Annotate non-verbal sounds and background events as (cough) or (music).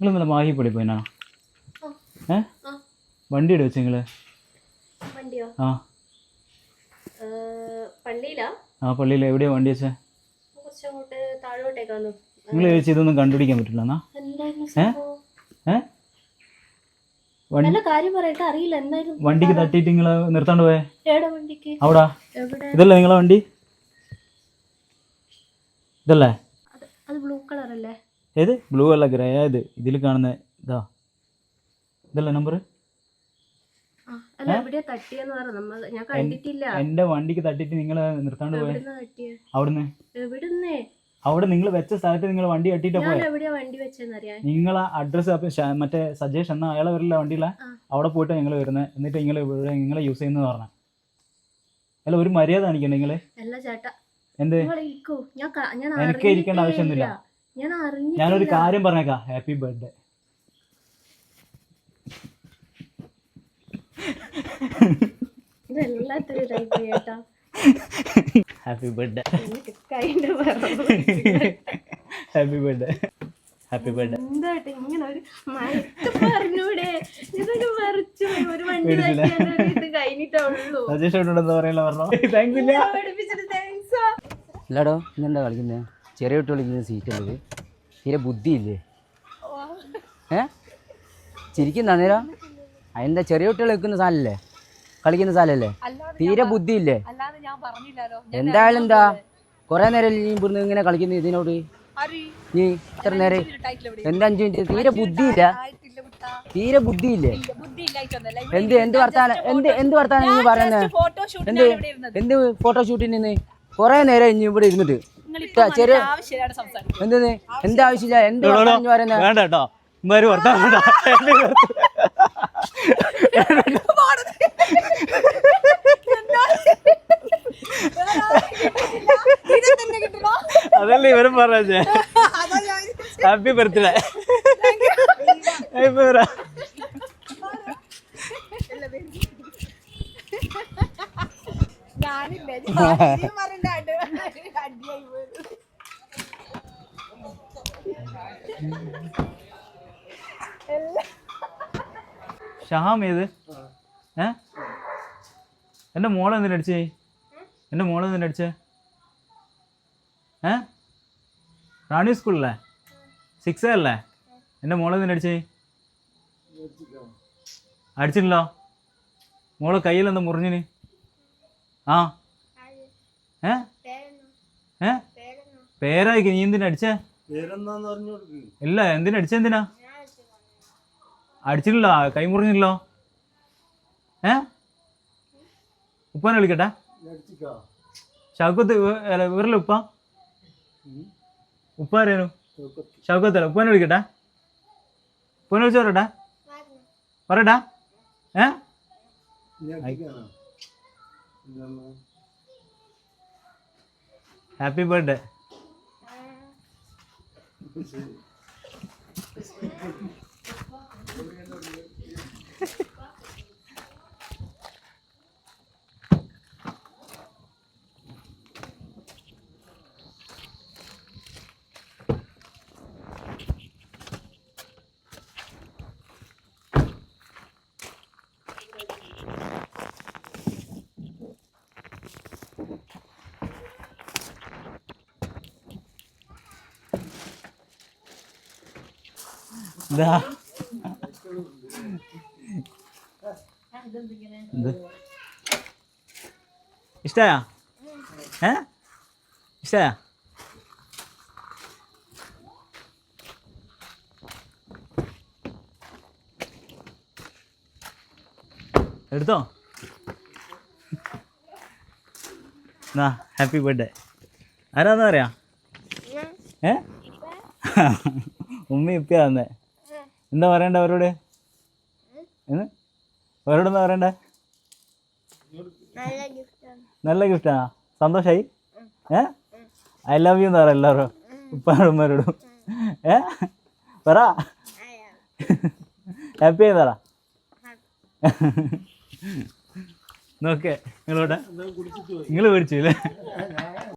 നിങ്ങൾ ഇന്നലെ പൊടി പോയിനാ? ഏ? വണ്ടി എടു വെച്ച് നിങ്ങൾ? ആ. പള്ളിയിലാ? ആ പള്ളിയിൽ എവിടെയാ വണ്ടി വെച്ചേ? നിങ്ങൾ ചോദിച്ചു ഇതൊന്നും കണ്ടുപിടിക്കാൻ പറ്റില്ല എന്നാ? ഏ? ഏ? വണ്ടിക്ക് തട്ടിയിട്ട് നിങ്ങൾ നിർത്താണ്ട് പോയേ? അവിടാ? ഇതല്ലേ നിങ്ങളെ വണ്ടി? ഇതല്ലേ? അത് ബ്ലൂ കളർ അല്ലേ ഏത്? ബ്ലൂ അല്ല ഗ്രേ ആയത് ഇതിൽ കാണുന്ന ഇതാ. ഇതല്ല നമ്പർ എന്റെ വണ്ടിക്ക് തട്ടിട്ട് നിങ്ങൾ നിർത്താണ്ട് പോയ. അവിടുന്ന്? അവിടെ നിങ്ങൾ വെച്ച സ്ഥലത്ത് നിങ്ങൾ വണ്ടി തട്ടിയിട്ടാ ഞാൻ നിങ്ങൾ അഡ്രസ് മറ്റേ സജേഷ് എന്നാ അയാളെ വരില്ല വണ്ടിയില്ല അവിടെ പോയിട്ട് നിങ്ങൾ വരുന്നത് എന്നിട്ട് നിങ്ങൾ ഇവിടെ നിങ്ങളെ യൂസ് ചെയ്യുന്നത് പറഞ്ഞ. അല്ല ഒരു മര്യാദ കാണിക്കണ്ട നിങ്ങൾ? എന്ത്? എനിക്ക് ഇരിക്കേണ്ട ആവശ്യമൊന്നുമില്ല. ഞാൻ ഞാനൊരു കാര്യം പറഞ്ഞേക്കാം. Happy birthday type happy birthday. Happy birthday happy birthday എന്തായിട്ട് ഇങ്ങനെ ഒരു മയത്ത് പറഞ്ഞൂടെ? ഇതൊക്കെ മറിച്ചു ഒരു വണ്ടി ഇത് കഴിഞ്ഞിട്ടുള്ളൂ ഇല്ലാടോ ഇന്നെന്താ കളിക്കുന്നത് ചെറിയ കുട്ടി കളിക്കുന്ന സീറ്റല്ലത് തീരെ ബുദ്ധിയില്ലേ? ഏ? ചിരിക്കുന്ന അന്നേരം? അതിന്റെ ചെറിയ കുട്ടികൾ വെക്കുന്ന സാലല്ലേ കളിക്കുന്ന സാലല്ലേ തീരെ ബുദ്ധിയില്ലേ? എന്തായാലും എന്താ? കുറേ നേരം നീ ഇവിടുന്ന് ഇങ്ങനെ കളിക്കുന്ന ഇതിനോട്? നീ ഇത്ര നേരം എന്താ അഞ്ചു മിനിറ്റ് തീരെ ബുദ്ധിയില്ല? തീരെ ബുദ്ധിയില്ലേ എന്ത് എന്ത് വർത്താനം? എന്ത് എന്ത് വർത്താനം നീ പറയുന്നത് എന്ത് എന്ത് ഫോട്ടോഷൂട്ടിന് കുറേ നേരം ഇനി ഇവിടെ ഇരുന്നിട്ട്. ചെറിയ എന്തെന്ന് എന്ത് ആവശ്യമില്ല? എന്ത് പറയുന്നത് വേണ്ട കേട്ടോ. വേണ്ട. അതല്ലേ ഇവരും പറഞ്ഞേ. ഹാപ്പി ബർത്ത്ഡേ ഹാപ്പി ഷഹാം ഏത്? ഏ? എന്റെ മോളെ എന്തിനാ അടിച്ചേ? എന്റെ മോളെ എന്തിനാ അടിച്ചേ? ഏ? റാണി സ്കൂളല്ലേ സിക്സ് അല്ലേ? എന്റെ മോളെ എന്തിനാ അടിച്ചേ? അടിച്ചിട്ടില്ലോ. മോളെ കയ്യിൽ എന്താ മുറിഞ്ഞിന്? ആ. ഏ? ഏ? പേരായിക്ക്. നീ എന്തിനാ അടിച്ചേ? ഇല്ല എന്തിനാ അടിച്ചെന്തിനാ അടിച്ചിട്ടില്ല കൈ മുറിഞ്ഞില്ലോ ഏ? ഉപ്പാനെ വിളിക്കട്ടെ. ഷൗക്കത്ത് ഇവരല്ലേ ഉപ്പ? ഉപ്പ ആരേനു ഷൗക്കത്തല്ല ഉപ്പാനെ വിളിക്കട്ടെ. ഉപ്പാനെ വിളിച്ചു പറയട്ടെ. പറയട്ടാ. ഏ? Happy birthday Thank (laughs) you. ഇതാ ഇഷ്ടായ? ഏ? ഇഷ്ടായ? എടുത്തോ? എന്നാ ഹാപ്പി ബർത്ത്ഡേ. ആരാന്ന് പറയാ? ഏ? ഉമ്മ ഇപ്പയാ തന്നെ എന്താ പറയണ്ട അവരോട്? അവരോട് എന്താ പറയണ്ട? നല്ല ഗിഫ്റ്റാ? സന്തോഷായി? ഏ? ഐ ലവ് യു എന്ന് പറ എല്ലാവരും? ഉപ്പാടുമാരോടും ഏ? പറ. ഹാപ്പി ആയി തറ നോക്കേ നിങ്ങളോടെ. നിങ്ങൾ മേടിച്ചു അല്ലേ